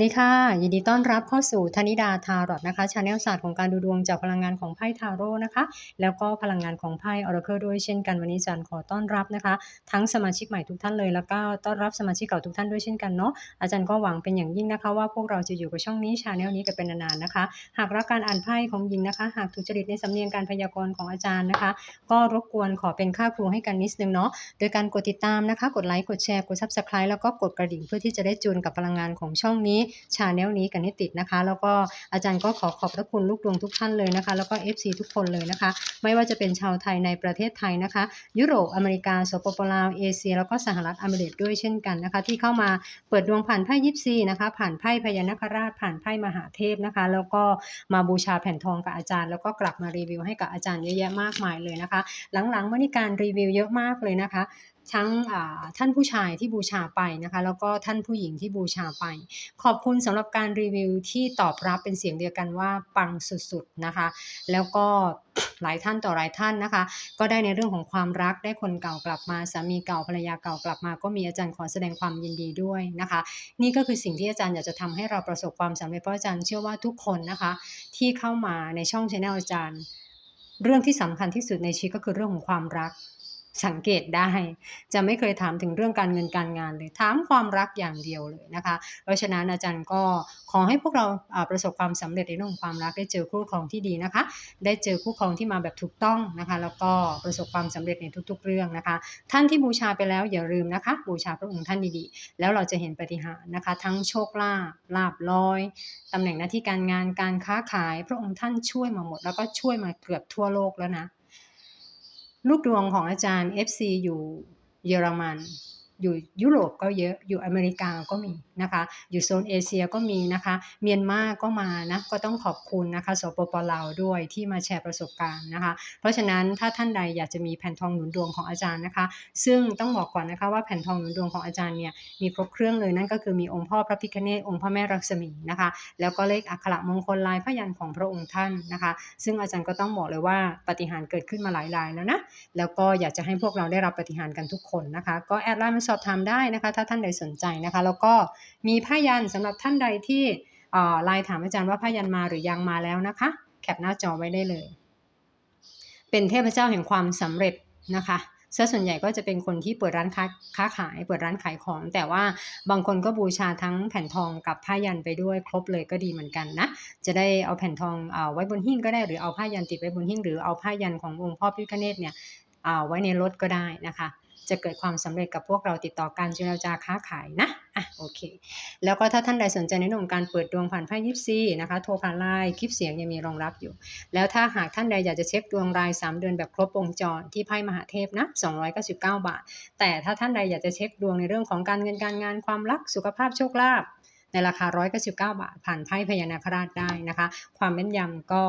สวัสดีค่ะ ยินดีต้อนรับเข้าสู่ธนิดาทารอตนะคะชาแนลศาสตร์ของการดูดวงจากพลังงานของไพ่ทาโร่นะคะ แล้วก็พลังงานของไพ่ออร์เคิลด้วยเช่นกันวันนี้จันขอต้อนรับนะคะ ทั้งสมาชิกใหม่ทุกท่านเลยแล้วก็ต้อนรับสมาชิกเก่าทุกท่านด้วยเช่นกันเนาะอาจารย์ก็หวังเป็นอย่างยิ่งนะคะว่าพวกเราจะอยู่กับช่องนี้ชาแนลนี้กันเป็นนานๆนะคะ หากรักการอ่านไพ่ของยิงนะคะ หากถูกจริตในสำเนียงการพยากรณ์ของอาจารย์นะคะ ก็รบกวนขอเป็นค่าครูให้กันนิดนึงเนาะโดยการกดติดตามนะคะ กดไลค์กดแชร์กด Subscribe แล้วก็กดกระดิ่งเพื่อที่จะได้จูนกับพลังงานของช่องนี้ชาแนลนี้กันให้ติดนะคะ แล้วก็อาจารย์ก็ขอขอบพระคุณลูกดวงทุกท่านเลยนะคะ แล้วก็ FC ทุกคนเลยนะคะ ไม่ว่าจะเป็นชาวไทยในประเทศไทยนะคะ ยุโรปอเมริกาสปปลาวเอเชีย แล้วก็สหรัฐอเมริกาด้วยเช่นกันนะคะ ที่เข้ามาเปิดดวงผ่านไพ่ยิปซีนะคะ ผ่านไพ่พญานาคราชผ่านไพ่มหาเทพนะคะ แล้วก็มาบูชาแผ่นทองกับอาจารย์ แล้วก็กลับมารีวิวให้กับอาจารย์เยอะแยะมากมายเลยนะคะ หลังๆมานี่การรีวิวเยอะมากเลยนะคะ ทั้งท่านผู้ชายที่บูชาไปนะคะ แล้วก็ท่านผู้หญิงที่บูชาไป ขอบคุณสำหรับการรีวิวที่ตอบรับเป็นเสียงเดียวกันว่าปังสุดๆนะคะ แล้วก็หลายท่านต่อหลายท่านนะคะ ก็ได้ในเรื่องของความรักได้คนเก่ากลับมาสามีเก่าภรรยาเก่ากลับมา ก็มีอาจารย์ขอแสดงความยินดีด้วยนะคะ นี่ก็คือสิ่งที่อาจารย์อยากจะทำให้เราประสบความสำเร็จเพราะอาจารย์เชื่อว่าทุกคนนะคะ ที่เข้ามาในช่องช anel อาจารย์ เรื่องที่สำคัญที่สุดในชีวิตก็คือเรื่องของความรัก สังเกตได้ จะไม่เคยถามถึงเรื่องการเงินการงานเลยถามความรักอย่างเดียวเลยนะคะ เพราะฉะนั้นอาจารย์ก็ขอให้พวกเราประสบความสำเร็จในเรื่องของความรักได้เจอคู่ครองที่ดีนะคะ ได้เจอคู่ครองที่มาแบบถูกต้องนะคะ แล้วก็ประสบความสำเร็จในทุก ๆ เรื่องนะคะ ท่านที่บูชาไปแล้วอย่าลืมนะคะ บูชาพระองค์ท่านดีๆ แล้วเราจะเห็นปฏิหารนะคะ ทั้งโชคลาภลาบลอยตำแหน่งหน้าที่การงานการค้าขาย พระองค์ท่านช่วยมาหมด แล้วก็ช่วยมาเกือบทั่วโลกแล้วนะ ลูกดวงของอาจารย์ FC อยู่เยอรมัน อยู่ยุโรปก็เยอะ อยู่อเมริกาก็มี นะคะ อยู่โซนเอเชียก็มีนะคะ เมียนมาก็มานะก็ต้องขอบคุณนะคะสปปลาวด้วยที่มาแชร์ประสบการณ์นะคะ เพราะฉะนั้นถ้าท่านใดอยากจะมีแผ่นทองหนุนดวงของอาจารย์นะคะ ซึ่งต้องบอกก่อนนะคะว่าแผ่นทองหนุนดวงของอาจารย์เนี่ยมีครบเครื่องเลยนั่นก็คือมีองค์พ่อพระพิฆเนศองค์พระแม่รักษมีนะคะ แล้วก็เลขอักขระมงคลลายพยันของพระองค์ท่านนะคะ ซึ่งอาจารย์ก็ต้องบอกเลยว่าปฏิหารเกิดขึ้นมาหลายรายแล้วนะแล้วก็อยากจะให้พวกเราได้รับปฏิหารกันทุกคนนะคะ ก็แอดไลน์มาสอบถามได้นะคะ ถ้าท่านใดสนใจนะคะ แล้วก็มีผ้ายันสำหรับท่านใดที่อ่อไลน์ถามอาจารย์ว่าผ้ายันมาหรือยังมาแล้วนะคะ แคปหน้าจอไว้ได้เลย เป็นเทพเจ้าแห่งความสำเร็จนะคะซะส่วนใหญ่ก็จะเป็นคนที่เปิดร้านค้าค้าขาย เปิดร้านขายของ แต่ว่าบางคนก็บูชาทั้งแผ่นทองกับผ้ายันไปด้วยครบเลยก็ดีเหมือนกันนะ จะได้เอาแผ่นทองเอาไว้บนหิ้งก็ได้หรือเอาผ้ายันติดไว้บนหิ้งหรือเอาผ้ายันขององค์พ่อพิฆเนศเนี่ยเอาไว้ในรถก็ได้นะคะ จะเกิดความสำเร็จกับพวกเราติดต่อการเจรจาค้าขายนะอะโอเค แล้วก็ถ้าท่านใดสนใจในเรื่องของการเปิดดวงผ่านไพ่ยิปซีนะคะ โทรผ่านไลน์คลิปเสียงยังมีรองรับอยู่ แล้วถ้าหากท่านใดอยากจะเช็คดวงราย 3 เดือนแบบครบวงจรที่ไพ่มหาเทพนะ299 บาท แต่ถ้าท่านใดอยากจะเช็คดวงในเรื่องของการเงินการงานความรักสุขภาพโชคลาภ ในราคา 199 บาท ผ่านไพ่พญานาคราชได้นะคะ ความแม่นยำก็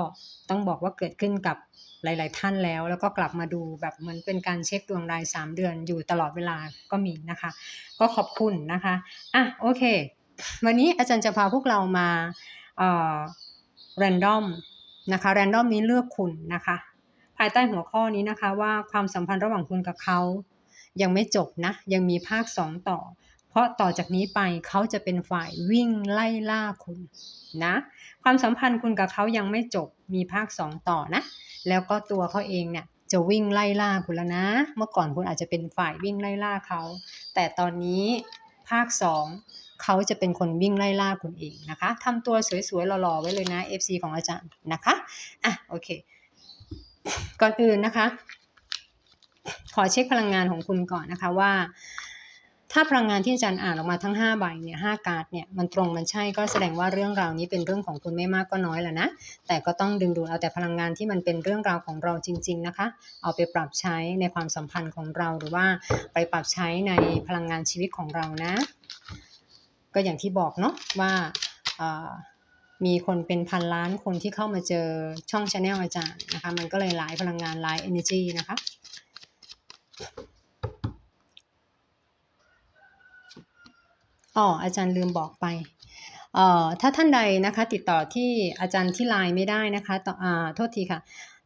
ต้องบอกว่าเกิดขึ้นกับหลาย ๆ ท่านแล้ว แล้วก็กลับมาดูแบบเหมือนเป็นการเช็คดวงราย 3 เดือนอยู่ตลอดเวลาก็มีนะคะ ก็ขอบคุณนะคะอะโอเค วันนี้อาจารย์จะพาพวกเรามาเอ่อ random นะคะ random นี้เลือกคุณนะคะภายใต้หัวข้อนี้นะคะว่าความสัมพันธ์ระหว่างคุณกับเขา ยังไม่จบนะ ยังมีภาค 2 ต่อ เพราะต่อจากนี้ไปเขาจะเป็นฝ่ายวิ่งไล่ล่าคุณนะ ความสัมพันธ์คุณกับเขายังไม่จบมีภาค 2 ต่อนะ แล้วก็ตัวเขาเองเนี่ยจะวิ่งไล่ล่าคุณแล้วนะ เมื่อก่อนคุณอาจจะเป็นฝ่ายวิ่งไล่ล่าเขา แต่ตอนนี้ภาค 2 เขาจะเป็นคนวิ่งไล่ล่าคุณเองนะคะทำตัวสวยๆหล่อๆไว้เลยนะ FC ของอาจารย์นะคะอะโอเค ก่อนอื่นนะคะ ขอเช็คพลังงานของคุณก่อนนะคะว่า ถ้าพลังงานที่อาจารย์อ่านออกมาทั้ง5ใบเนี่ยห้าการ์ดเนี่ยมันตรงมันใช่ก็แสดงว่าเรื่องราวนี้เป็นเรื่องของคุณไม่มากก็น้อยแหละนะ แต่ก็ต้องดึงดูดเอาแต่พลังงานที่มันเป็นเรื่องราวของเราจริง ๆนะคะ เอาไปปรับใช้ในความสัมพันธ์ของเราหรือว่าไปปรับใช้ในพลังงานชีวิตของเรานะ ก็อย่างที่บอกเนาะว่ามีคนเป็นพันล้านคนที่เข้ามาเจอช่องชาแนลอาจารย์นะคะ มันก็เลยหลายพลังงานหลาย energy นะคะ อ๋ออาจารย์ลืมบอกไปเอ่อถ้าท่านใดนะคะติดต่อที่อาจารย์ที่ไลน์ไม่ได้นะคะต่ออ่าโทษทีค่ะ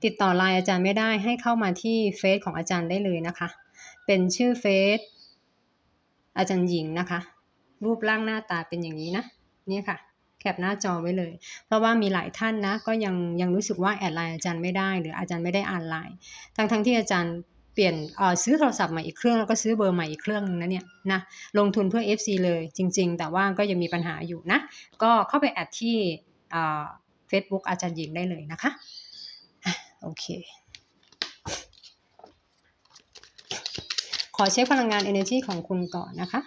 ติดต่อไลน์อาจารย์ไม่ได้ให้เข้ามาที่เฟซของอาจารย์ได้เลยนะคะ เป็นชื่อเฟซอาจารย์หญิงนะคะ รูปร่างหน้าตาเป็นอย่างนี้นะนี่ค่ะแคปหน้าจอไว้เลย เพราะว่ามีหลายท่านนะก็ยังยังรู้สึกว่าแอดไลน์อาจารย์ไม่ได้ หรืออาจารย์ไม่ได้อ่านไลน์ทั้งทั้งที่อาจารย์ เปลี่ยนซื้อโทรศัพท์ใหม่อีกเครื่องแล้วก็ซื้อเบอร์ใหม่อีกเครื่องนึงนะเนี่ยนะลงทุนเพื่อ FC เลยจริง ๆ แต่ว่าก็ยังมีปัญหาอยู่นะ ก็เข้าไปแอดที่เฟซบุ๊กอาจารย์หญิงได้เลยนะคะโอเค ขอเช็คพลังงาน energy ของคุณก่อนนะคะ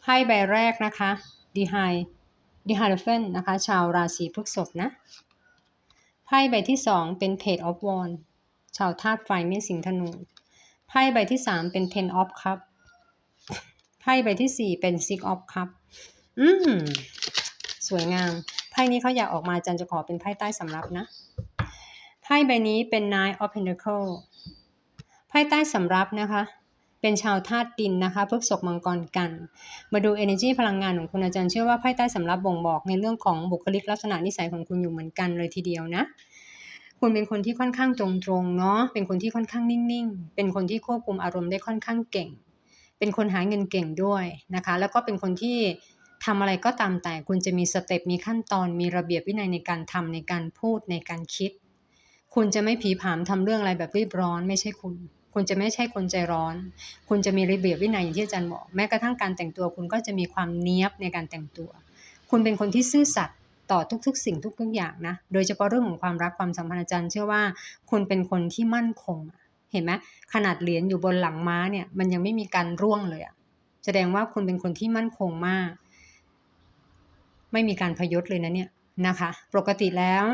ไพ่ใบแรกนะคะดีไฮดีไฮเฟนนะคะ ชาวราศีพฤษภนะไพ่ใบที่สองเป็น Page of Wands ชาวธาตุไฟเมษสิงธนูไพ่ใบที่สามเป็น Ten of Cup ไพ่ใบที่สี่เป็น Six of Cup อืมสวยงามไพ่นี้เขาอยากออกมาจันจะขอเป็นไพ่ใต้สำรับนะไพ่ใบนี้เป็น Nine of Pentacles ไพ่ใต้สำรับนะคะ เป็นชาวธาตุดินนะคะพฤกษกมังกรกัน มาดู energy พลังงานของคุณอาจารย์เชื่อว่าไพ่ใต้สำรับบ่งบอกในเรื่องของบุคลิกลักษณะนิสัยของคุณอยู่เหมือนกันเลยทีเดียวนะ คุณเป็นคนที่ค่อนข้างตรงๆเนาะ เป็นคนที่ค่อนข้างนิ่งๆ เป็นคนที่ควบคุมอารมณ์ได้ค่อนข้างเก่ง เป็นคนหาเงินเก่งด้วยนะคะ แล้วก็เป็นคนที่ทำอะไรก็ตามแต่คุณจะมีสเต็ปมีขั้นตอนมีระเบียบวินัยในการทำในการพูดในการคิด คุณจะไม่ผีผามทำเรื่องอะไรแบบรีบร้อน ไม่ใช่คุณ คุณจะไม่ใช่คนใจร้อน คุณจะมีระเบียบวินัยอย่างที่อาจารย์บอกแม้กระทั่งการแต่งตัว คุณก็จะมีความเนี้ยบในการแต่งตัว คุณเป็นคนที่ซื่อสัตย์ ต่อทุก ๆ สิ่งทุกๆอย่างนะ โดยเฉพาะเรื่องของความรักความสัมพันธ์อาจารย์เชื่อว่าคุณเป็นคนที่มั่นคง เห็นไหมขนาดเหรียญอยู่บนหลังม้าเนี่ยมันยังไม่มีการร่วงเลยอะแสดงว่าคุณเป็นคนที่มั่นคงมาก ไม่มีการพยศเลยนะเนี่ยนะคะ ปกติแล้ว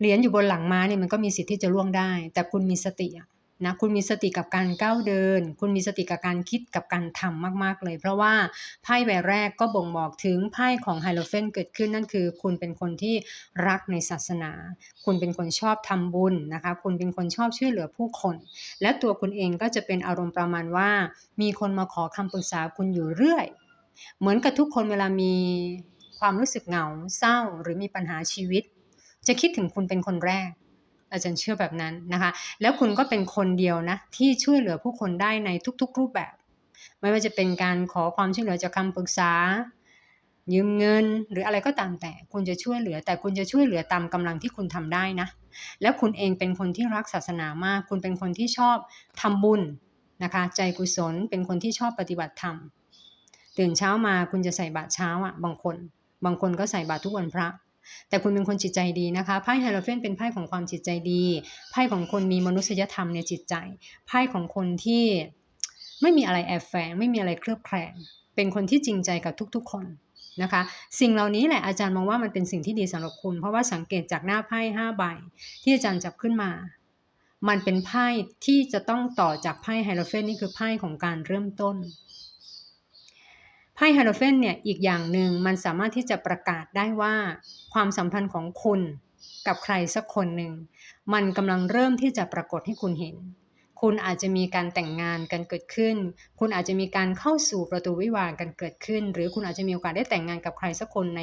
เหรียญอยู่บนหลังม้าเนี่ยมันก็มีสิทธิ์ที่จะร่วงได้ แต่คุณมีสติอะ นะคุณมีสติกับการก้าวเดิน คุณมีสติกับการคิดกับการทำมาก ๆ เลย เพราะว่าไพ่ใบแรกก็บ่งบอกถึงไพ่ของไฮโลเฟนเกิดขึ้นนั่นคือ คุณเป็นคนที่รักในศาสนา คุณเป็นคนชอบทำบุญนะคะ คุณเป็นคนชอบช่วยเหลือผู้คน และตัวคุณเองก็จะเป็นอารมณ์ประมาณว่า มีคนมาขอคำปรึกษาคุณอยู่เรื่อย เหมือนกับทุกคนเวลามีความรู้สึกเหงาเศร้าหรือมีปัญหาชีวิต จะคิดถึงคุณเป็นคนแรก อาจารย์เชื่อแบบนั้นนะคะ แล้วคุณก็เป็นคนเดียวนะที่ช่วยเหลือผู้คนได้ในทุกๆรูปแบบ ไม่ว่าจะเป็นการขอความช่วยเหลือจากคำปรึกษา ยืมเงินหรืออะไรก็ตามแต่ คุณจะช่วยเหลือ แต่คุณจะช่วยเหลือตามกำลังที่คุณทำได้นะ แล้วคุณเองเป็นคนที่รักศาสนามาก คุณเป็นคนที่ชอบทำบุญนะคะ ใจกุศลเป็นคนที่ชอบปฏิบัติธรรมตื่นเช้ามาคุณจะใส่บาตรเช้าอะบางคน บางคนก็ใส่บาตรทุกวันพระ แต่คุณเป็นคนจิตใจดีนะคะไพ่ไฮโรเฟนเป็นไพ่ของความจิตใจดีไพ่ของคนมีมนุษยธรรมในจิตใจไพ่ของคนที่ไม่มีอะไรแอบแฝงไม่มีอะไรเคลือบแคลงเป็นคนที่จริงใจกับทุกๆ คนนะคะ สิ่งเหล่านี้แหละอาจารย์มองว่ามันเป็นสิ่งที่ดีสำหรับคุณ เพราะว่าสังเกตจากหน้าไพ่ห้าใบที่อาจารย์จับขึ้นมา มันเป็นไพ่ที่จะต้องต่อจากไพ่ไฮโรเฟนนี่คือไพ่ของการเริ่มต้น ไพ่ฮาโลเฟนเนี่ยอีกอย่างหนึ่งมันสามารถที่จะประกาศได้ว่า ความสัมพันธ์ของคุณกับใครสักคนหนึ่ง มันกำลังเริ่มที่จะปรากฏให้คุณเห็น คุณอาจจะมีการแต่งงานกันเกิดขึ้น คุณอาจจะมีการเข้าสู่ประตูวิวาห์กันเกิดขึ้น หรือคุณอาจจะมีโอกาสได้แต่งงานกับใครสักคนใน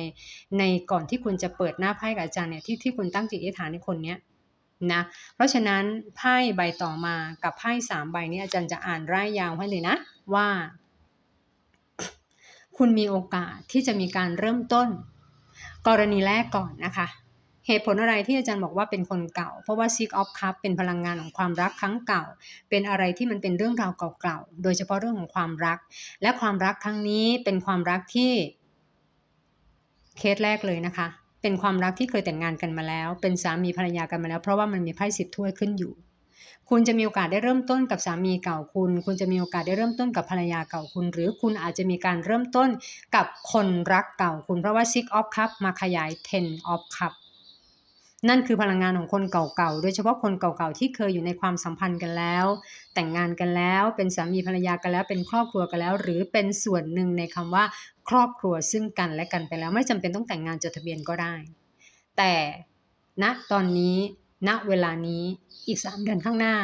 ในก่อนที่คุณจะเปิดหน้าไพ่กับอาจารย์เนี่ยที่ที่คุณตั้งจิตอธิษฐานในคนเนี้ยนะเพราะฉะนั้นไพ่ใบต่อมากับไพ่สามใบนี้อาจารย์จะอ่านร่ายยาวให้เลยนะว่า คุณมีโอกาสที่จะมีการเริ่มต้น กรณีแรกก่อนนะคะ เหตุผลอะไรที่อาจารย์บอกว่าเป็นคนเก่า เพราะว่า Six of Cup เป็นพลังงานของความรักครั้งเก่า เป็นอะไรที่มันเป็นเรื่องราวเก่าๆ โดยเฉพาะเรื่องของความรัก และความรักครั้งนี้เป็นความรักที่เคสแรกเลยนะคะ เป็นความรักที่เคยแต่งงานกันมาแล้ว เป็นสามีภรรยากันมาแล้ว เพราะว่ามันมีไพ่สิบถ้วยขึ้นอยู่ คุณจะมีโอกาสได้เริ่มต้นกับสามีเก่าคุณ คุณจะมีโอกาสได้เริ่มต้นกับภรรยาเก่าคุณ หรือคุณอาจจะมีการเริ่มต้นกับคนรักเก่าคุณ เพราะว่า Six of Cup มาขยาย Ten of Cup นั่นคือพลังงานของคนเก่าๆ โดยเฉพาะคนเก่าๆ ที่เคยอยู่ในความสัมพันธ์กันแล้ว แต่งงานกันแล้ว เป็นสามีภรรยากันแล้ว เป็นครอบครัวกันแล้ว หรือเป็นส่วนหนึ่งในคำว่าครอบครัวซึ่งกันและกันไปแล้ว ไม่จำเป็นต้องแต่งงานจดทะเบียนก็ได้ แต่ณนะตอนนี้ ณเวลานี้อีก 3 เดือนข้างหน้า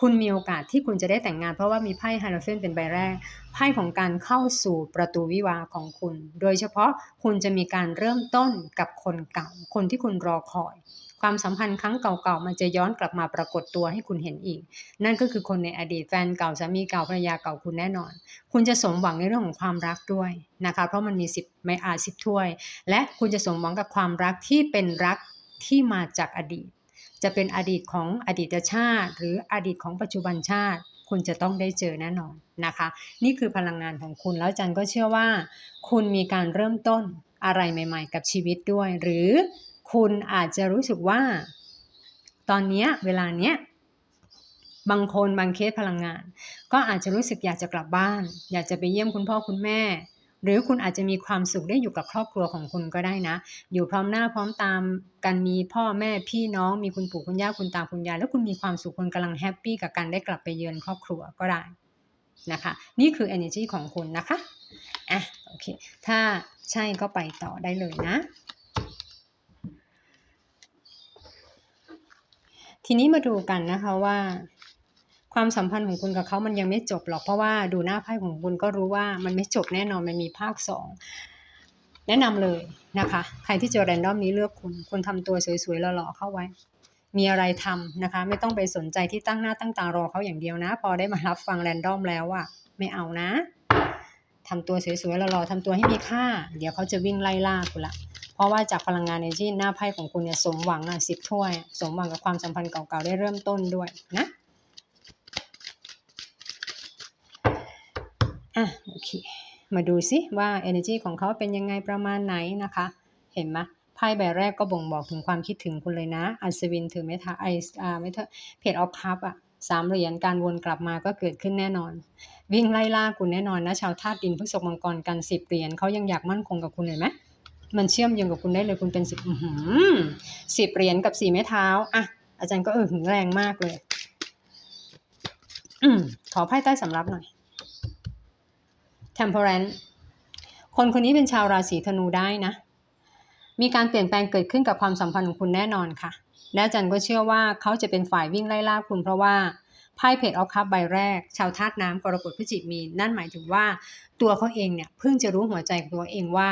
คุณมีโอกาสที่คุณจะได้แต่งงาน เพราะว่ามีไพ่ไฮโลเฟนเป็นใบแรกไพ่ของการเข้าสู่ประตูวิวาของคุณ โดยเฉพาะคุณจะมีการเริ่มต้นกับคนเก่า คนที่คุณรอคอย ความสัมพันธ์ครั้งเก่าๆมันจะย้อนกลับมาปรากฏตัวให้คุณเห็นอีก นั่นก็คือคนในอดีตแฟนเก่าสามีเก่าภรรยาเก่าคุณแน่นอน คุณจะสมหวังในเรื่องของความรักด้วยนะคะ เพราะมันมีสิบไม่อาสิบถ้วย และคุณจะสมหวังกับความรักที่เป็นรักที่มาจากอดีต จะเป็นอดีตของอดีตชาติ หรืออดีตของปัจจุบันชาติ คุณจะต้องได้เจอแน่นอนนะคะ นี่คือพลังงานของคุณแล้วจันก็เชื่อว่า คุณมีการเริ่มต้นอะไรใหม่ ๆ กับชีวิตด้วย หรือคุณอาจจะรู้สึกว่า ตอนนี้เวลาเนี้ยบางคนบางเคสพลังงาน ก็อาจจะรู้สึกอยากจะกลับบ้าน อยากจะไปเยี่ยมคุณพ่อคุณแม่ หรือคุณอาจจะมีความสุขได้อยู่กับครอบครัวของคุณก็ได้นะ อยู่พร้อมหน้าพร้อมตามกันมีพ่อแม่พี่น้อง มีคุณปู่คุณย่าคุณตาคุณยายแล้วคุณมีความสุขคุณกำลังแฮปปี้กับการได้กลับไปเยือนครอบครัวก็ได้นะคะ นี่คือ energy ของคุณนะคะอะโอเคถ้าใช่ก็ไปต่อได้เลยนะทีนี้มาดูกันนะคะว่า ความสัมพันธ์ของคุณกับเขามันยังไม่จบหรอกเพราะว่าดูหน้าไพ่ของคุณก็รู้ว่ามันไม่จบแน่นอนมันมีภาคสองแนะนำเลยนะคะ ใครที่เจอแรนดอมนี้เลือกคุณคุณทำตัวสวยๆหล่อๆเข้าไว้ มีอะไรทำนะคะ ไม่ต้องไปสนใจที่ตั้งหน้าตั้งตารอเขาอย่างเดียวนะ พอได้มารับฟังแรนดอมแล้วอะไม่เอานะทำตัวสวยๆหล่อๆทำตัวให้มีค่า เดี๋ยวเขาจะวิ่งไล่ล่าคุณละเพราะว่าจากพลังงานในที่หน้าไพ่ของคุณเนี่ยสมหวังอะสิบถ้วย สมหวังกับความสัมพันธ์เก่าๆได้เริ่มต้นด้วยนะ อะโอเคมาดูซิว่า energy ของเขาเป็นยังไงประมาณไหนนะคะ เห็นไหมไพ่ใบแรกก็บ่งบอกถึงความคิดถึงคุณเลยนะ อัศวินถือไม่ทาไออ่าไม่เถอะเพจออฟคัพอะสามเหรียญการวนกลับมาก็เกิดขึ้นแน่นอน วิ่งไล่ล่าคุณแน่นอนนะชาวธาตุดินพฤษภมังกรกันสิบเหรียญเขายังอยากมั่นคงกับคุณเลยไหมมันเชื่อมโยงกับคุณได้เลยคุณเป็นสิบสิบเหรียญกับสี่ไม้เท้าอะอาจารย์ก็เออหึงแรงมากเลย อืมขอไพ่ใต้สำรับหน่อย temperance คนคนนี้เป็นชาวราศีธนูได้นะ มีการเปลี่ยนแปลงเกิดขึ้นกับความสัมพันธ์ของคุณแน่นอนค่ะ และอาจารย์ก็เชื่อว่าเขาจะเป็นฝ่ายวิ่งไล่ล่าคุณเพราะว่าไพ่เพจออฟคัพใบแรก ชาวธาตุน้ำกรกฎพฤจิมีนั่นหมายถึงว่าตัวเขาเองเนี่ยเพิ่งจะรู้หัวใจของตัวเองว่า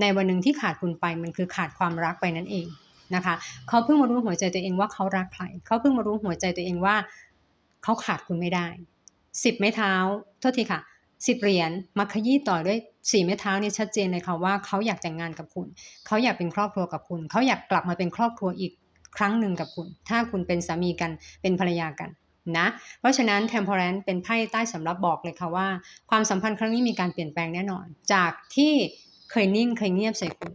ในวันหนึ่งที่ขาดคุณไปมันคือขาดความรักไปนั่นเองนะคะเขาเพิ่งมารู้หัวใจตัวเองว่าเขารักใครเขาเพิ่งมารู้หัวใจตัวเองว่า เขาขาดคุณไม่ได้สิบไม้เท้าโทษทีค่ะ สิบเหรียญมาขยี้ต่อด้วยสี่ไม้เท้านี่ชัดเจนเลยค่ะว่าเขาอยากแต่งงานกับคุณ เขาอยากเป็นครอบครัวกับคุณ เขาอยากกลับมาเป็นครอบครัวอีกครั้งหนึ่งกับคุณ ถ้าคุณเป็นสามีกันเป็นภรรยากันนะเพราะฉะนั้น temperance เป็นไพ่ใต้สำรับบอกเลยค่ะว่า ความสัมพันธ์ครั้งนี้มีการเปลี่ยนแปลงแน่นอน จากที่เคยนิ่งเคยเงียบใส่คุณ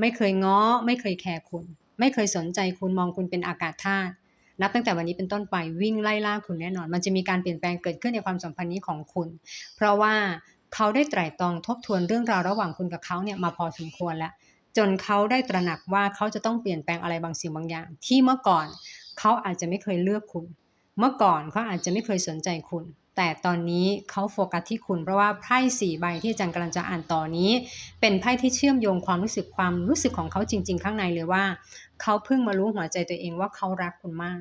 ไม่เคยง้อ ไม่เคยแคร์คุณ ไม่เคยสนใจคุณมองคุณเป็นอากาศธาตุ นับตั้งแต่วันนี้เป็นต้นไปวิ่งไล่ล่าคุณแน่นอน มันจะมีการเปลี่ยนแปลงเกิดขึ้นในความสัมพันธ์นี้ของคุณ เพราะว่าเขาได้ไตร่ตรองทบทวนเรื่องราวระหว่างคุณกับเขาเนี่ยมาพอสมควรแล้ว จนเขาได้ตระหนักว่าเขาจะต้องเปลี่ยนแปลงอะไรบางสิ่งบางอย่าง ที่เมื่อก่อนเขาอาจจะไม่เคยเลือกคุณ เมื่อก่อนเขาอาจจะไม่เคยสนใจคุณ แต่ตอนนี้เขาโฟกัสที่คุณ เพราะว่าไพ่สี่ใบที่อาจารย์กำลังจะอ่านต่อนี้ เป็นไพ่ที่เชื่อมโยงความรู้สึกความรู้สึกของเขาจริง ๆ ข้างในเลยว่า เขาเพิ่งมารู้หัวใจตัวเองว่าเขารักคุณมาก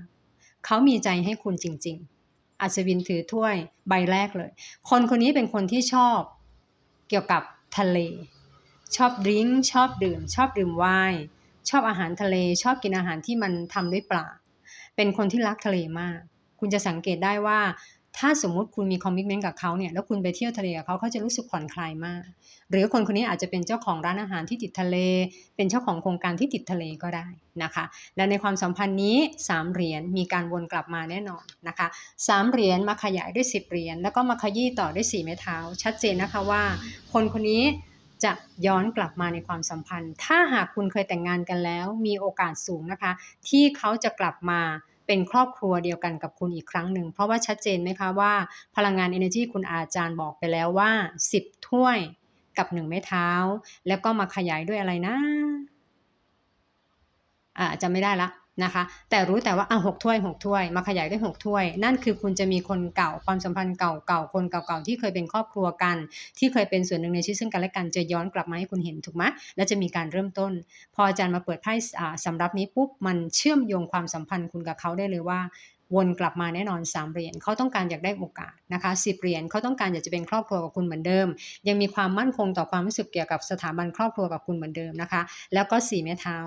เขามีใจให้คุณจริง ๆ อัศวินถือถ้วยใบแรกเลย คนคนนี้เป็นคนที่ชอบเกี่ยวกับทะเล ชอบดื่มชอบดื่ม ชอบดื่มไวน์ชอบอาหารทะเล ชอบกินอาหารที่มันทำด้วยปลาเป็นคนที่รักทะเลมาก คุณจะสังเกตได้ว่า ถ้าสมมุติคุณมีคอมมิชเมนต์กับเขาเนี่ยแล้วคุณไปเที่ยวทะเลกับเขาเขาจะรู้สึกผ่อนคลายมาก หรือคนคนนี้อาจจะเป็นเจ้าของร้านอาหารที่ติดทะเล เป็นเจ้าของโครงการที่ติดทะเลก็ได้นะคะ และในความสัมพันธ์นี้ 3 เหรียญมีการวนกลับมาแน่นอนนะคะ3เหรียญมาขยายด้วย 10 เหรียญแล้วก็มาขยี้ต่อด้วย4ไม้เท้า ชัดเจนนะคะว่า คนคนนี้จะย้อนกลับมาในความสัมพันธ์ ถ้าหากคุณเคยแต่งงานกันแล้ว มีโอกาสสูงนะคะ ที่เขาจะกลับมา เป็นครอบครัวเดียวกันกับคุณอีกครั้งหนึ่ง เพราะว่าชัดเจนไหมคะว่าพลังงาน Energy คุณอาจารย์บอกไปแล้วว่า 10 ถ้วยกับ1ไม้เท้า แล้วก็มาขยายด้วยอะไรนะอ่าจะไม่ได้ละ นะคะ แต่รู้แต่ว่าอะหกถ้วยหกถ้วย มาขยายด้วยหกถ้วย นั่นคือคุณจะมีคนเก่าความสัมพันธ์เก่าๆคนเก่าๆที่เคยเป็นครอบครัวกัน ที่เคยเป็นส่วนหนึ่งในชีวิตซึ่งกันและกันจะย้อนกลับมาให้คุณเห็นถูกไหมและจะมีการเริ่มต้น พออาจารย์มาเปิดไพ่สำรับนี้ปุ๊บมันเชื่อมโยงความสัมพันธ์คุณกับเขาได้เลยว่า วนกลับมาแน่นอน 3 เหรียญเขาต้องการอยากได้โอกาสนะคะ10เหรียญเขาต้องการอยากจะเป็นครอบครัวกับคุณเหมือนเดิม ยังมีความมั่นคงต่อความรู้สึกเกี่ยวกับสถาบันครอบครัวกับคุณเหมือนเดิมนะคะ แล้วก็4ไม้เท้า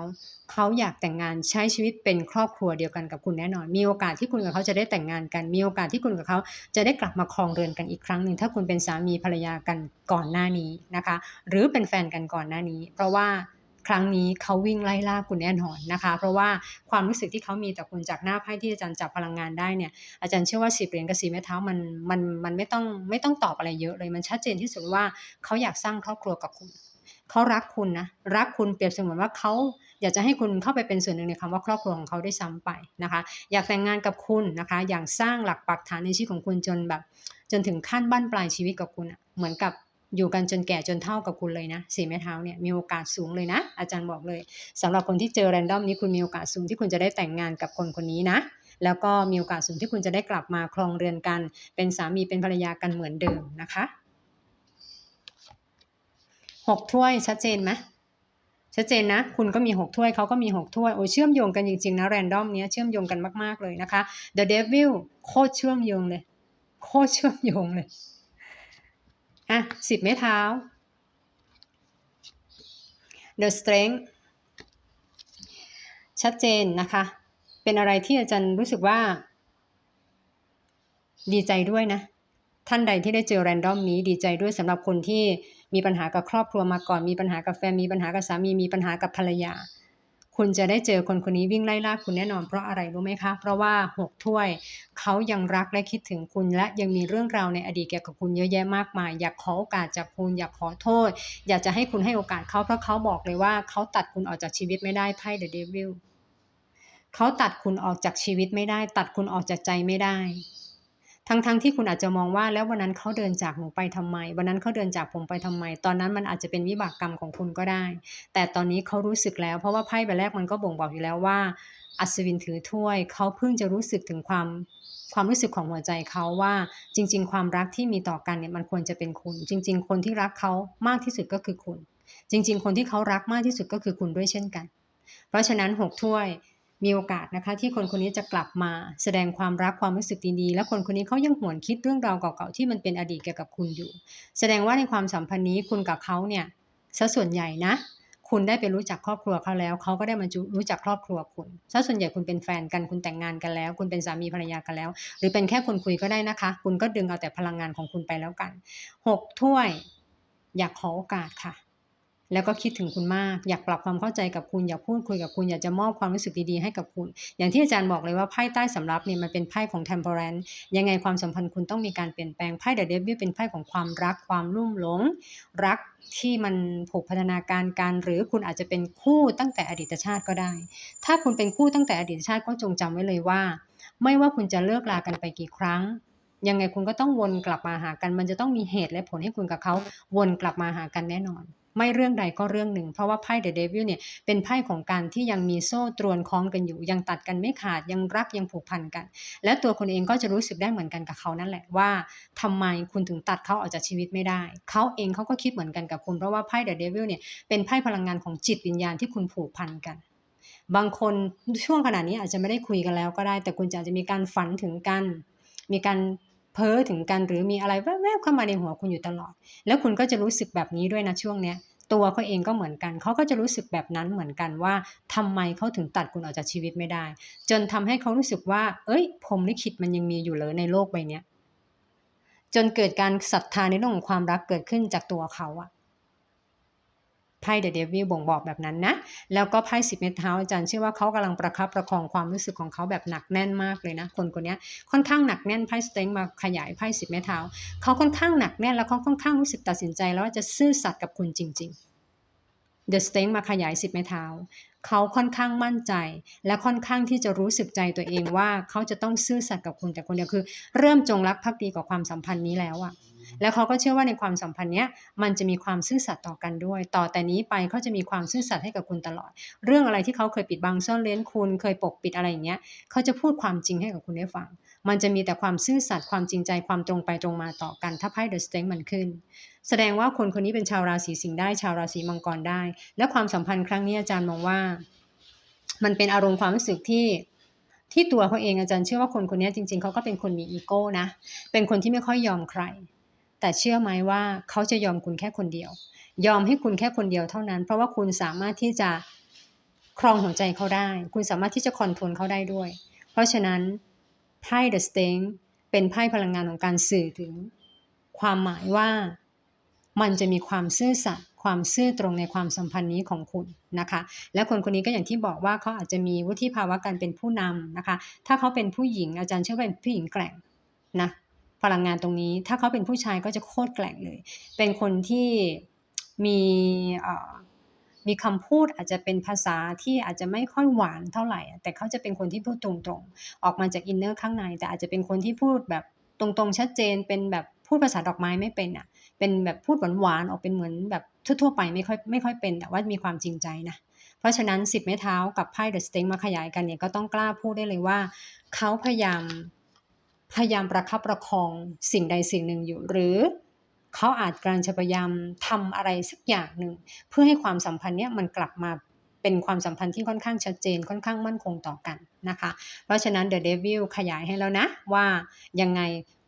เขาอยากแต่งงานใช้ชีวิตเป็นครอบครัวเดียวกันกับคุณแน่นอน มีโอกาสที่คุณกับเขาจะได้แต่งงานกัน มีโอกาสที่คุณกับเขาจะได้กลับมาครองเรือนกันอีกครั้งหนึ่งถ้าคุณเป็นสามีภรรยากันก่อนหน้านี้นะคะ หรือเป็นแฟนกันก่อนหน้านี้ เพราะว่า ครั้งนี้เขาวิ่งไล่ล่าคุณแน่นอนนะคะ เพราะว่าความรู้สึกที่เขามีต่อคุณจากหน้าไพ่ที่อาจารย์จับพลังงานได้เนี่ยอาจารย์เชื่อว่าสิบเหรียญกับสีไม้เท้ามันมันมันไม่ต้องไม่ต้องตอบอะไรเยอะเลยมันชัดเจนที่สุดว่าเขาอยากสร้างครอบครัวกับคุณเขารักคุณนะรักคุณเปรียบเสมือนว่าเขาอยากจะให้คุณเข้าไปเป็นส่วนหนึ่งในคำว่าครอบครัวของเขาได้ซ้ำไปนะคะ อยากแต่งงานกับคุณนะคะ อย่างสร้างหลักปักฐานในชีวิตของคุณจนแบบ จนถึงขั้นบั้นปลายชีวิตกับคุณอะเหมือนกับ อยู่กันจนแก่จนเท่ากับคุณเลยนะสี่ไม้เท้าเนี่ยมีโอกาสสูงเลยนะ อาจารย์บอกเลยสำหรับคนที่เจอแรนดอมนี้คุณมีโอกาสสูงที่คุณจะได้แต่งงานกับคนคนนี้นะ แล้วก็มีโอกาสสูงที่คุณจะได้กลับมาครองเรือนกัน เป็นสามีเป็นภรรยากันเหมือนเดิมนะคะหกถ้วยชัดเจนไหมชัดเจนนะ คุณก็มีหกถ้วยเขาก็มีหกถ้วย โอ้เชื่อมโยงกันจริง ๆ นะ แรนดอมเนี้ยเชื่อมโยงกันมาก ๆ เลยนะคะ The Devil โคตรเชื่อมโยงเลย โคตรเชื่อมโยงเลย อะสิบไม้เท้า The Strength ชัดเจนนะคะ เป็นอะไรที่อาจารย์รู้สึกว่า ดีใจด้วยนะ ท่านใดที่ได้เจอแรนดอมนี้ดีใจด้วยสำหรับคนที่มีปัญหากับครอบครัวมาก่อน มีปัญหากับแฟน มีปัญหากับสามี มีปัญหากับภรรยา คุณจะได้เจอคนคนนี้วิ่งไล่ล่าคุณแน่นอนเพราะอะไรรู้ไหมคะ เพราะว่าหกถ้วยเขายังรักและคิดถึงคุณ และยังมีเรื่องราวในอดีตเกี่ยวกับคุณเยอะแยะมากมาย อยากขอโอกาสจากคุณอยากขอโทษ อยากจะให้คุณให้โอกาสเขาเพราะเขาบอกเลยว่าเขาตัดคุณออกจากชีวิตไม่ได้ไพ่เดอะเดวิลเขาตัดคุณออกจากชีวิตไม่ได้ ตัดคุณออกจากใจไม่ได้ ทั้งๆทที่คุณอาจจะมองว่าแล้ววันนั้นเขาเดินจากหนูไปทำไม วันนั้นเขาเดินจากผมไปทำไม ตอนนั้นมันอาจจะเป็นวิบากกรรมของคุณก็ได้ แต่ตอนนี้เขารู้สึกแล้ว เพราะว่าไพ่ใบแรกมันก็บ่งบอกอยู่แล้วว่า อัศวินถือถ้วยเขาเพิ่งจะรู้สึกถึงความความรู้สึกของหัวใจเขาว่าจริง ๆ ความรักที่มีต่อกันเนี่ยมันควรจะเป็นคุณ จริง ๆ คนที่รักเขามากที่สุดก็คือคุณ จริง ๆ คนที่เขารักมากที่สุดก็คือคุณด้วยเช่นกัน เพราะฉะนั้นหกถ้วย มีโอกาสนะคะที่คนคนนี้จะกลับมาแสดงความรักความรู้สึกดีๆ และคนคนนี้เขายังหวนคิดเรื่องราวเก่าๆที่มันเป็นอดีตเกี่ยวกับคุณอยู่ แสดงว่าในความสัมพันธ์นี้คุณกับเขาเนี่ยซะส่วนใหญ่นะ คุณได้ไปรู้จักครอบครัวเขาแล้วเขาก็ได้มารู้จักครอบครัวคุณซะส่วนใหญ่คุณเป็นแฟนกันคุณแต่งงานกันแล้ว คุณเป็นสามีภรรยากันแล้ว หรือเป็นแค่คนคุยก็ได้นะคะ คุณก็ดึงเอาแต่พลังงานของคุณไปแล้วกันหกถ้วย อยากขอโอกาสค่ะ แล้วก็คิดถึงคุณมาก อยากปรับความเข้าใจกับคุณ อยากพูดคุยกับคุณ อยากจะมอบความรู้สึกดีๆให้กับคุณ อย่างที่อาจารย์บอกเลยว่าไพ่ใต้สำรับเนี่ยมันเป็นไพ่ของ temperance ยังไงความสัมพันธ์คุณต้องมีการเปลี่ยนแปลงไพ่เดอะเดวิลเป็นไพ่ของความรักความรุ่มหลง รักที่มันผูกพัฒนาการกันหรือคุณอาจจะเป็นคู่ตั้งแต่อดีตชาติก็ได้ ถ้าคุณเป็นคู่ตั้งแต่อดีตชาติก็จงจำไว้เลยว่า ไม่ว่าคุณจะเลิกลากันไปกี่ครั้งยังไงคุณก็ต้องวนกลับมาหากัน มันจะต้องมีเหตุและผลให้คุณกับเขาวนกลับมาหากันแน่นอน ไม่เรื่องใดก็เรื่องหนึ่ง เพราะว่าไพ่เดอะเดวิลเนี่ยเป็นไพ่ของการที่ยังมีโซ่ตรวนคล้องกันอยู่ ยังตัดกันไม่ขาดยังรักยังผูกพันกัน และตัวคุณเองก็จะรู้สึกได้เหมือนกันกับเขานั่นแหละว่าทำไมคุณถึงตัดเขาออกจากชีวิตไม่ได้ เขาเองเขาก็คิดเหมือนกันกับคุณ เพราะว่าไพ่เดอะเดวิลเนี่ยเป็นไพ่พลังงานของจิตวิญญาณที่คุณผูกพันกันบางคนช่วงขณะนี้อาจจะไม่ได้คุยกันแล้วก็ได้ แต่คุณจะอาจจะมีการฝันถึงกัน มีการ เพ้อถึงกันหรือมีอะไรแวบๆเข้ามาในหัวคุณอยู่ตลอด แล้วคุณก็จะรู้สึกแบบนี้ด้วยนะช่วงเนี้ยตัวเขาเองก็เหมือนกันเขาก็จะรู้สึกแบบนั้นเหมือนกันว่าทำไมเขาถึงตัดคุณออกจากชีวิตไม่ได้ จนทำให้เขารู้สึกว่า เอ้ยผมลิขิตมันยังมีอยู่เลยในโลกใบนี้จนเกิดการศรัทธาในเรื่องของความรักเกิดขึ้นจากตัวเขาอะ ไพ่เดอะเดวิลบ่งบอกแบบนั้นนะ แล้วก็ไพ่สิบเมตรเท้าอาจารย์เชื่อว่าเขากำลังประคับประคองความรู้สึกของเขาแบบหนักแน่นมากเลยนะ คนคนนี้ค่อนข้างหนักแน่นไพ่สเต็งมาขยายไพ่สิบเมตรเท้าเขาค่อนข้างหนักแน่นแล้วเขาค่อนข้างรู้สึกตัดสินใจแล้วว่าจะซื่อสัตย์กับคุณจริงๆ The Strength มาขยายสิบไม้เท้าเขาค่อนข้างมั่นใจ และค่อนข้างที่จะรู้สึกใจตัวเองว่าเขาจะต้องซื่อสัตย์กับคุณแต่คนเดียวคือ เริ่มจงรักภักดีกับความสัมพันธ์นี้แล้วอะ แล้วเขาก็เชื่อว่าในความสัมพันธ์เนี้ยมันจะมีความซื่อสัตย์ต่อกันด้วย ต่อแต่นี้ไปเขาจะมีความซื่อสัตย์ให้กับคุณตลอด เรื่องอะไรที่เขาเคยปิดบังซ่อนเร้นคุณ เคยปกปิดอะไรอย่างเงี้ยเขาจะพูดความจริงให้กับคุณได้ฟัง มันจะมีแต่ความซื่อสัตย์ความจริงใจความตรงไปตรงมาต่อกันถ้าไพ่เดอะสเต็งมันขึ้น แสดงว่าคนคนนี้เป็นชาวราศีสิงห์ได้ชาวราศีมังกรได้ และความสัมพันธ์ครั้งนี้อาจารย์มองว่า มันเป็นอารมณ์ความรู้สึกที่ที่ตัวเขาเองอาจารย์เชื่อว่าคนคนนี้จริง ๆเขาก็เป็นคนมีอีโก้นะ เป็นคนที่ไม่ค่อยยอมใคร แต่เชื่อไหมว่าเขาจะยอมคุณแค่คนเดียว ยอมให้คุณแค่คนเดียวเท่านั้น เพราะว่าคุณสามารถที่จะครองหัวใจเขาได้ คุณสามารถที่จะคอนโทรลเขาได้ด้วย เพราะฉะนั้นไพ่ The Sting เป็นไพ่พลังงานของการสื่อถึง ความหมายว่ามันจะมีความซื่อสัตย์ความซื่อตรงในความสัมพันธ์นี้ของคุณนะคะ และคนคนนี้ก็อย่างที่บอกว่าเขาอาจจะมีวุฒิภาวะการเป็นผู้นำนะคะ ถ้าเขาเป็นผู้หญิงอาจารย์เชื่อว่าเป็นผู้หญิงแกร่งนะ พลังงานตรงนี้ ถ้าเขาเป็นผู้ชายก็จะโคตรแกร่งเลย เป็นคนที่มีมีคำพูดอาจจะเป็นภาษาที่อาจจะไม่ค่อยหวานเท่าไหร่ แต่เขาจะเป็นคนที่พูดตรงๆ ออกมาจากอินเนอร์ข้างใน แต่อาจจะเป็นคนที่พูดแบบตรงๆ ชัดเจน เป็นแบบพูดภาษาดอกไม้ไม่เป็นอะ เป็นแบบพูดหวานๆ ออกเป็นเหมือนแบบทั่วๆไปไม่ค่อยไม่ค่อยเป็น แต่ว่ามีความจริงใจนะ เพราะฉะนั้นสิบไม้เท้ากับไพ่เดอะสเต็งมาขยายกันเนี่ยก็ต้องกล้าพูดได้เลยว่า เขาพยายาม พยายามประคับประคองสิ่งใดสิ่งหนึ่งอยู่ หรือเขาอาจกำลังจะพยายามทำอะไรสักอย่างหนึ่ง เพื่อให้ความสัมพันธ์เนี้ยมันกลับมาเป็นความสัมพันธ์ที่ค่อนข้างชัดเจนค่อนข้างมั่นคงต่อกันนะคะ เพราะฉะนั้น The Devil ขยายให้แล้วนะว่ายังไง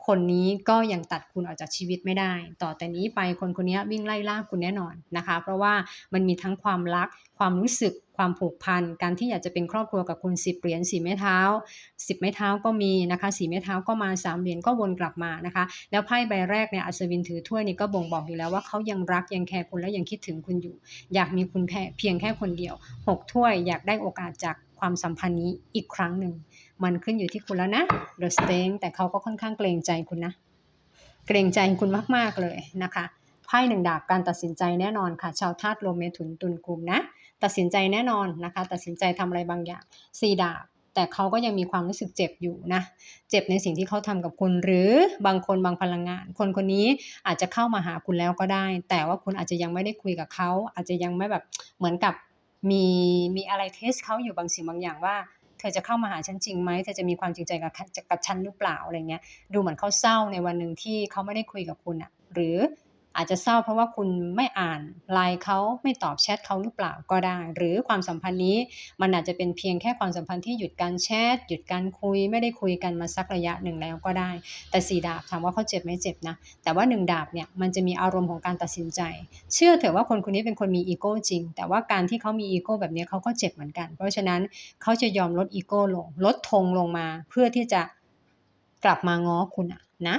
คนนี้ก็ยังตัดคุณออกจากชีวิตไม่ได้ ต่อแต่นี้ไปคนคนนี้วิ่งไล่ล่าคุณแน่นอนนะคะ เพราะว่ามันมีทั้งความรัก ความรู้สึก ความผูกพัน การที่อยากจะเป็นครอบครัวกับคุณสิบเหรียญสี่ไม้เท้าสิบไม้เท้าก็มีนะคะสี่ไม้เท้าก็มาสามเหรียญก็วนกลับมานะคะ แล้วไพ่ใบแรกเนี่ยอัศวินถือถ้วยนี่ก็บ่งบอกอยู่แล้วว่าเขายังรักยังแคร์คุณและยังคิดถึงคุณอยู่ อยากมีคุณเพียงแค่คนเดียวหกถ้วยอยากได้โอกาสจากความสัมพันธ์นี้อีกครั้งหนึ่ง มันขึ้นอยู่ที่คุณแล้วนะเดอะสเตงแต่เขาก็ค่อนข้างเกรงใจคุณนะ เกรงใจคุณมาก ๆ เลยนะคะไพ่หนึ่งดาบการตัดสินใจแน่นอนค่ะ ชาวธาตุโลเมถุนตุนกลุ่มนะ ตัดสินใจแน่นอนนะคะ ตัดสินใจทำอะไรบางอย่างสี่ดาบแต่เขาก็ยังมีความรู้สึกเจ็บอยู่นะ เจ็บในสิ่งที่เขาทำกับคุณ หรือบางคนบางพลังงาน คนคนนี้อาจจะเข้ามาหาคุณแล้วก็ได้ แต่ว่าคุณอาจจะยังไม่ได้คุยกับเขา อาจจะยังไม่แบบเหมือนกับมีมีอะไรเทสเขาอยู่บางสิ่งบางอย่างว่า ธอจะเข้ามาหาฉันจริงไหมเธอจะมีความจริงใจกับกับฉันหรือเปล่าอะไรเงี้ยดูเหมือนเขาเศร้าในวันหนึ่งที่เขาไม่ได้คุยกับคุณอะหรือ อาจจะเศร้าเพราะว่าคุณไม่อ่านไลน์เขาไม่ตอบแชทเขาหรือเปล่าก็ได้ หรือความสัมพันธ์นี้มันอาจจะเป็นเพียงแค่ความสัมพันธ์ที่หยุดการแชทหยุดการคุยไม่ได้คุยกันมาสักระยะหนึ่งแล้วก็ได้ แต่สีดาบถามว่าเขาเจ็บไหมเจ็บนะ แต่ว่าหนึ่งดาบเนี่ยมันจะมีอารมณ์ของการตัดสินใจ เชื่อเถอะว่าคนคนนี้เป็นคนมีอีโก้จริง แต่ว่าการที่เขามีอีโก้แบบนี้เขาก็เจ็บเหมือนกัน เพราะฉะนั้นเขาจะยอมลดอีโก้ลง ลดธงลงมาเพื่อที่จะกลับมาง้อคุณนะ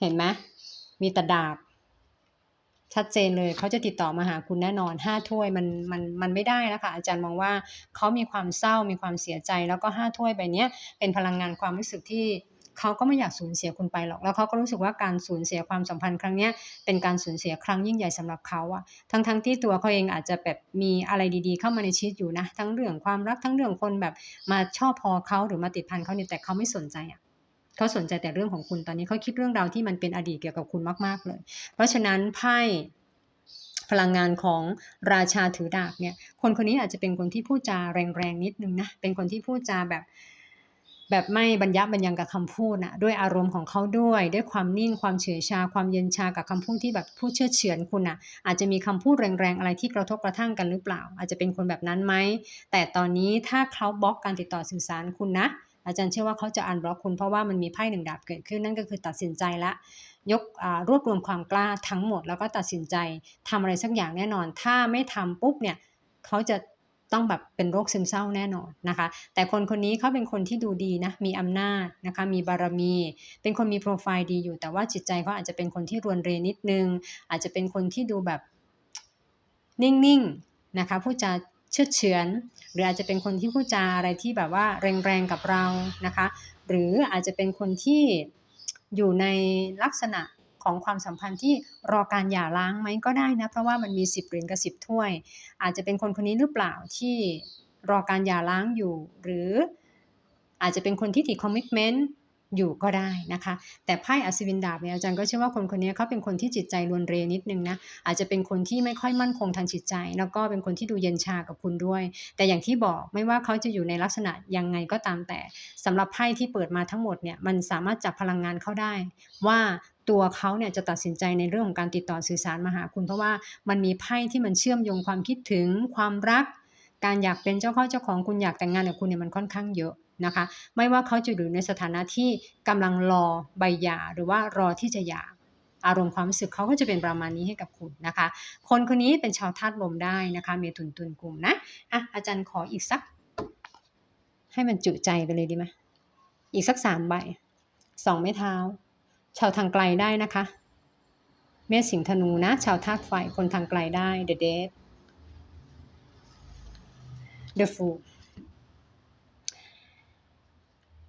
เห็นไหมมีตะดาบ ชัดเจนเลยเขาจะติดต่อมาหาคุณแน่นอนห้าถ้วยมันมันมันไม่ได้นะคะอาจารย์มองว่าเขามีความเศร้ามีความเสียใจ แล้วก็ห้าถ้วยใบนี้เป็นพลังงานความรู้สึกที่เขาก็ไม่อยากสูญเสียคุณไปหรอก แล้วเขาก็รู้สึกว่าการสูญเสียความสัมพันธ์ครั้งนี้เป็นการสูญเสียครั้งยิ่งใหญ่สำหรับเขาอะทั้งทั้งที่ตัวเขาเองอาจจะแบบมีอะไรดีๆ เข้ามาในชีวิตอยู่นะ ทั้งเรื่องความรัก ทั้งเรื่องคนแบบมาชอบพอเขาหรือมาติดพันเขาเนี่ย แต่เขาไม่สนใจอะ เขาสนใจแต่เรื่องของคุณตอนนี้เขาคิดเรื่องราวที่มันเป็นอดีตเกี่ยวกับคุณมาก ๆเลย เพราะฉะนั้นไพ่พลังงานของราชาถือดาบเนี่ย คนคนนี้อาจจะเป็นคนที่พูดจาแรงๆนิดนึงนะ เป็นคนที่พูดจาแบบแบบไม่บรรยับบรรยังกับคำพูดนะด้วยอารมณ์ของเขาด้วย ด้วยความนิ่งความเฉยชา ความเย็นชากับคำพูดที่แบบพูดเชื่อเฉือนคุณนะอาจจะมีคำพูดแรงๆอะไรที่กระทบกระทั่งกันหรือเปล่า อาจจะเป็นคนแบบนั้นไหมแต่ตอนนี้ถ้าเขาบล็อกการติดต่อสื่อสารคุณนะ อาจารย์เชื่อว่าเขาจะอันบล็อกคุณเพราะว่ามันมีไพ่หนึ่งดาบเกิดขึ้นนั่นก็คือตัดสินใจละยกรวบรวมความกล้าทั้งหมด แล้วก็ตัดสินใจทำอะไรสักอย่างแน่นอน ถ้าไม่ทำปุ๊บเนี่ยเขาจะต้องแบบเป็นโรคซึมเศร้าแน่นอนนะคะ แต่คนคนนี้เขาเป็นคนที่ดูดีนะ มีอำนาจนะคะ มีบารมี เป็นคนมีโปรไฟล์ดีอยู่ แต่ว่าจิตใจเขาอาจจะเป็นคนที่รวนเรนิดนึง อาจจะเป็นคนที่ดูแบบนิ่งๆนะคะ ผู้จา เชื่อเฉือน หรืออาจจะเป็นคนที่พูดจาอะไรที่แบบว่าแรงๆกับเรานะคะ หรืออาจจะเป็นคนที่อยู่ในลักษณะของความสัมพันธ์ที่รอการหย่าร้างไหมก็ได้นะ เพราะว่ามันมีสิบเหรียญกับสิบถ้วย อาจจะเป็นคนคนนี้หรือเปล่าที่รอการหย่าร้างอยู่ หรืออาจจะเป็นคนที่ติดคอมมิชเมนต์ อยู่ก็ได้นะคะ แต่ไพ่อัศวินดาบเนี่ยอาจารย์ก็เชื่อว่าคนคนนี้เขาเป็นคนที่จิตใจรวนเรนิดนึงนะอาจจะเป็นคนที่ไม่ค่อยมั่นคงทางจิตใจ แล้วก็เป็นคนที่ดูเย็นชากับคุณด้วย แต่อย่างที่บอกไม่ว่าเขาจะอยู่ในลักษณะยังไงก็ตามแต่สำหรับไพ่ที่เปิดมาทั้งหมดเนี่ยมันสามารถจับพลังงานเขาได้ ว่าตัวเขาเนี่ยจะตัดสินใจในเรื่องของการติดต่อสื่อสารมาหาคุณ เพราะว่ามันมีไพ่ที่มันเชื่อมโยงความคิดถึงความรัก การอยากเป็นเจ้าข้อเจ้าของคุณอยากแต่งงานกับคุณเนี่ยมันค่อนข้างเยอะ นะคะ ไม่ว่าเขาจะอยู่ในสถานะที่กำลังรอใบหย่าหรือว่ารอที่จะหย่าอารมณ์ความรู้สึกเขาก็จะเป็นประมาณนี้ให้กับคุณนะคะ คนคนนี้เป็นชาวธาตุลมได้นะคะเมถุนตุลกลุ่มนะอะอาจารย์ขออีกสัก ให้มันจุใจไปเลยดีไหมอีกสักสามใบสองไม้เท้า ชาวทางไกลได้นะคะ เมษสิงธนูนะ ชาวธาตุไฟคนทางไกลได้ The Dead The Fool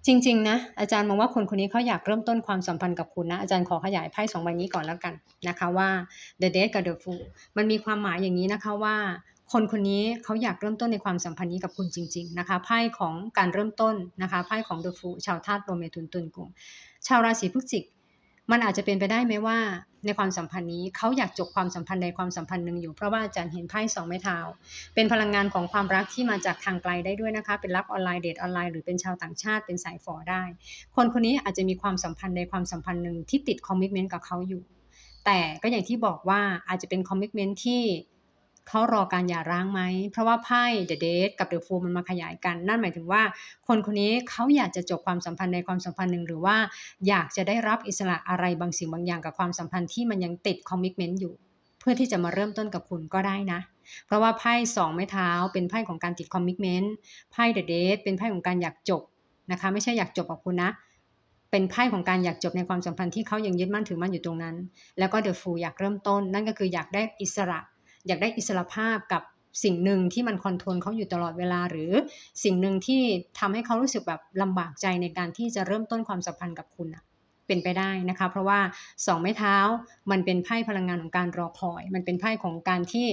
จริงๆนะอาจารย์มองว่าคนคนนี้เขาอยากเริ่มต้นความสัมพันธ์กับคุณนะอาจารย์ขอขยายไพ่สองใบนี้ก่อนแล้วกันนะคะว่า The Dead กับ The Fool มันมีความหมายอย่างนี้นะคะว่า คนคนนี้เขาอยากเริ่มต้นในความสัมพันธ์นี้กับคุณจริง ๆนะคะไพ่ของการเริ่มต้นนะคะไพ่ของ The Fool ชาวธาตุโรเมตุนตุนกลุ่มชาวราศีพฤศจิก มันอาจจะเป็นไปได้ไหมว่า ในความสัมพันธ์นี้เขาอยากจบความสัมพันธ์ใดความสัมพันธ์หนึ่งอยู่เพราะว่าอาจารย์เห็นไพ่สองไม้เท้าเป็นพลังงานของความรักที่มาจากทางไกลได้ด้วยนะคะ เป็นรักออนไลน์เดทออนไลน์หรือเป็นชาวต่างชาติเป็นสายฝอได้ คนคนนี้อาจจะมีความสัมพันธ์ใดความสัมพันธ์หนึ่งที่ติดคอมมิชเมนต์กับเขาอยู่ แต่ก็อย่างที่บอกว่าอาจจะเป็นคอมมิชเมนต์ที่ เขารอการหย่าร้างไหม เพราะว่าไพ่ The Date กับ The Fool มันมาขยายกัน นั่นหมายถึงว่า คนคนนี้เขาอยากจะจบความสัมพันธ์ในความสัมพันธ์หนึ่ง หรือว่าอยากจะได้รับอิสระอะไรบางสิ่งบางอย่างกับความสัมพันธ์ที่มันยังติดคอมมิชเมนต์อยู่ เพื่อที่จะมาเริ่มต้นกับคุณก็ได้นะ เพราะว่าไพ่สองไม้เท้าเป็นไพ่ของการติดคอมมิชเมนต์ไพ่ The Date เป็นไพ่ของการอยากจบนะคะ ไม่ใช่อยากจบกับคุณนะเป็นไพ่ของการอยากจบในความสัมพันธ์ที่เขายังยึดมั่นถือมั่นอยู่ตรงนั้น แล้วก็ The Fool อยากเริ่มต้น นั่นก็คืออยากได้อิสระ อยากได้อิสระภาพกับสิ่งหนึ่งที่มันคอนโทรลเขาอยู่ตลอดเวลา หรือสิ่งหนึ่งที่ทำให้เขารู้สึกแบบลำบากใจในการที่จะเริ่มต้นความสัมพันธ์กับคุณอะเป็นไปได้นะคะ เพราะว่าสองไม้เท้ามันเป็นไพ่พลังงานของการรอคอย มันเป็นไพ่ของการที่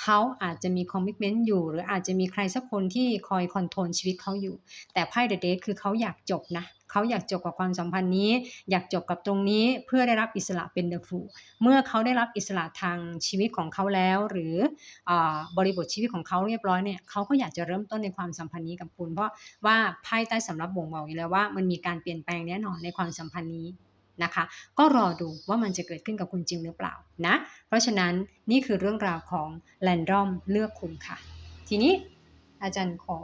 เขาอาจจะมีคอมมิชเมนต์อยู่ หรืออาจจะมีใครสักคนที่คอยคอนโทรลชีวิตเขาอยู่ แต่ไพ่เดอะเดทคือเขาอยากจบนะ เขาอยากจบกับความสัมพันธ์นี้ อยากจบกับตรงนี้เพื่อได้รับอิสระเป็นเดอะฟูเมื่อเขาได้รับอิสระทางชีวิตของเขาแล้ว หรืออบริบทชีวิตของเขาเรียบร้อยเนี่ยเขาก็อยากจะเริ่มต้นในความสัมพันธ์นี้กับคุณ เพราะว่าไพ่ใต้สำรับบ่งบอกอยู่แล้วว่ามันมีการเปลี่ยนแปลงแน่นอนในความสัมพันธ์นี้นะคะ ก็รอดูว่ามันจะเกิดขึ้นกับคุณจริงหรือเปล่านะ เพราะฉะนั้นนี่คือเรื่องราวของแรนดอมเลือกคุณค่ะ ทีนี้อาจารย์ขอ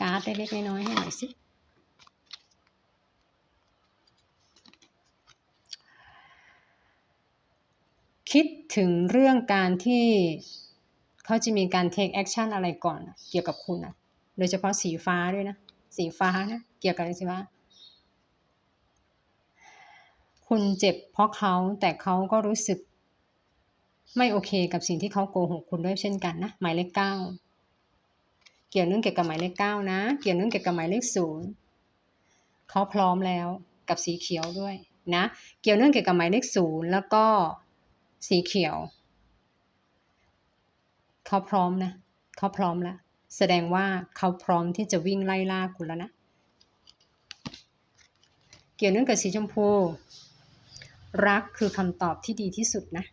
การ์ดเล็กๆน้อยๆให้หน่อยสิคิดถึงเรื่องการที่เขาจะมีการ take action อะไรก่อนเกี่ยวกับคุณนะโดยเฉพาะสีฟ้าด้วยนะ สีฟ้านะ เกี่ยวกับอะไรสิว่าคุณเจ็บเพราะเขาแต่เขาก็รู้สึก ไม่โอเคกับสิ่งที่เขาโกหกคุณด้วยเช่นกันนะ หมายเลขเก้า เกี่ยวเนื่องเกี่ยวกับหมายเลขเก้านะ เกี่ยวเนื่องเกี่ยวกับหมายเลขศูนย์เขาพร้อมแล้วกับสีเขียวด้วยนะ เกี่ยวเนื่องเกี่ยวกับหมายเลขศูนย์แล้วก็สีเขียวเขาพร้อมนะเขาพร้อมแล้วแสดงว่าเขาพร้อมที่จะวิ่งไล่ล่าคุณแล้วนะ เกี่ยวเนื่องกับสีชมพู รักคือคำตอบที่ดีที่สุดนะ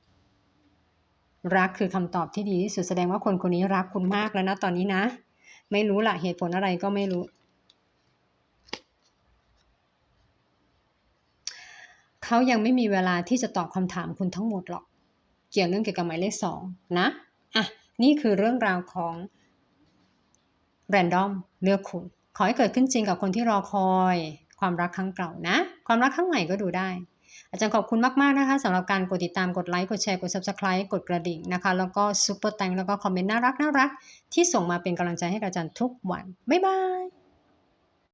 รักคือคำตอบที่ดีที่สุดแสดงว่าคนคนนี้รักคุณมากแล้วนะตอนนี้นะ ไม่รู้ละเหตุผลอะไรก็ไม่รู้ เขายังไม่มีเวลาที่จะตอบคำถามคุณทั้งหมดหรอก เกี่ยวเนื่องเกี่ยวกับหมายเลขสองนะ อะ นี่คือเรื่องราวของแรนดอมเลือกคุณ ขอให้เกิดขึ้นจริงกับคนที่รอคอย ความรักครั้งเก่านะ ความรักครั้งใหม่ก็ดูได้ อาจารย์ขอบคุณมากๆนะคะสำหรับการกดติดตามกดไลค์กดแชร์กด Subscribe กดกระดิ่งนะคะ แล้วก็ซุปเปอร์แตงแล้วก็คอมเมนต์น่ารักน่ารักที่ส่งมาเป็นกำลังใจให้อาจารย์ทุกวันบ๊ายบาย